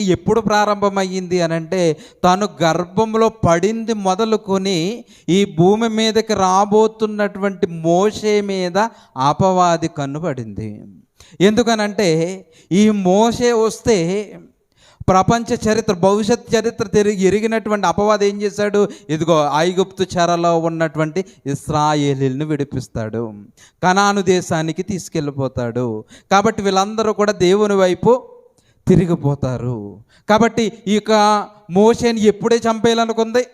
ఎప్పుడు ప్రారంభమయ్యింది అని అంటే తను గర్భంలో పడింది మొదలుకొని ఈ భూమి మీదకి రాబోతున్నటువంటి మోషే మీద అపవాది కన్నుపడింది ఎందుకనంటే ఈ మోషే వస్తే ప్రపంచ చరిత్ర భవిష్యత్ చరిత్ర తిరిగి ఎరిగినటువంటి అపవాదం ఏం చేశాడు? ఇదిగో ఐగుప్తు చెరలో ఉన్నటువంటి ఇస్రాయేలీలను విడిపిస్తాడు. కనాను దేశానికి తీసుకెళ్ళిపోతాడు. కాబట్టి వీళ్ళందరూ కూడా దేవుని వైపు తిరిగిపోతారు. కాబట్టి ఇక మోషేని ఎప్పుడే చంపేయాలనుకుంది?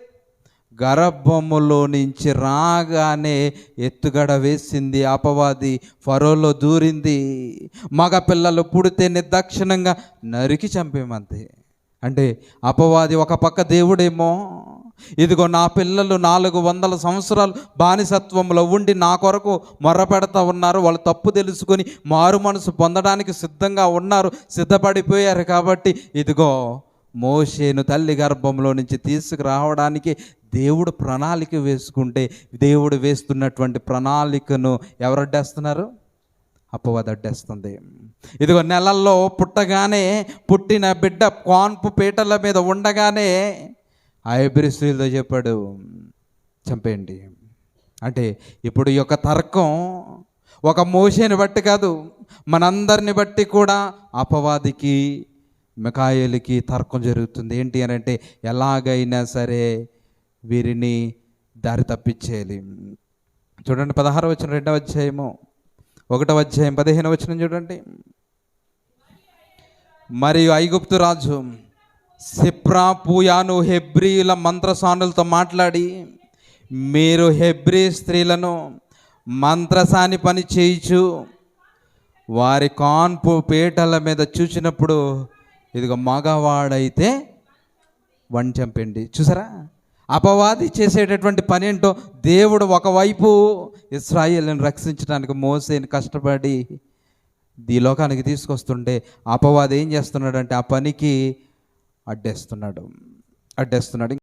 గర్భములో నుంచి రాగానే ఎత్తుగడ వేసింది అపవాది ఫరోలో దూరింది. మగ పిల్లలు దక్షిణంగా నరికి చంపేమంతే. అంటే అపవాది ఒక పక్క దేవుడేమో ఇదిగో నా పిల్లలు నాలుగు వందల సంవత్సరాలు బానిసత్వంలో ఉండి నా కొరకు మొర్రపెడతా ఉన్నారు. వాళ్ళు తప్పు తెలుసుకొని మారు మనసు పొందడానికి సిద్ధంగా ఉన్నారు. సిద్ధపడిపోయారు కాబట్టి ఇదిగో మోషేను తల్లి గర్భంలో నుంచి తీసుకురావడానికి దేవుడు ప్రణాళిక వేసుకుంటే దేవుడు వేస్తున్నటువంటి ప్రణాళికను ఎవరు అడ్డేస్తున్నారు? అపవాది అడ్డేస్తుంది. ఇదిగో నెలల్లో పుట్టగానే పుట్టిన బిడ్డ కాన్పు పీటల మీద ఉండగానే ఐబ్రి స్త్రీలతో చెప్పాడు చంపేయండి. అంటే ఇప్పుడు ఈ యొక్క తర్కం ఒక మోషేని బట్టి కాదు మనందరిని బట్టి కూడా అపవాదికి మికాయలకి తర్కం జరుగుతుంది. ఏంటి అని అంటే ఎలాగైనా సరే వీరిని దారి తప్పించేయాలి. చూడండి పదహారు వచ్చిన రెండవ అధ్యాయము ఒకటవ అధ్యాయం పదిహేను వచ్చిన చూడండి. మరియు ఐగుప్తు రాజు సిప్రా పూయాను హెబ్రీల మంత్రసానులతో మాట్లాడి మీరు హెబ్రీ స్త్రీలను మంత్రసాని పని చేయించు. వారి కాన్పు పీటల మీద చూసినప్పుడు ఇదిగో మగవాడైతే వన్ చంపండి చూసారా? అపవాది చేసేటటువంటి పని ఏంటో దేవుడు ఒకవైపు ఇస్రాయేల్ని రక్షించడానికి మోసేని కష్టపడి ఈ లోకానికి తీసుకొస్తుంటే అపవాది ఏం చేస్తున్నాడంటే ఆ పనికి అడ్డేస్తున్నాడు. అడ్డేస్తున్నాడు.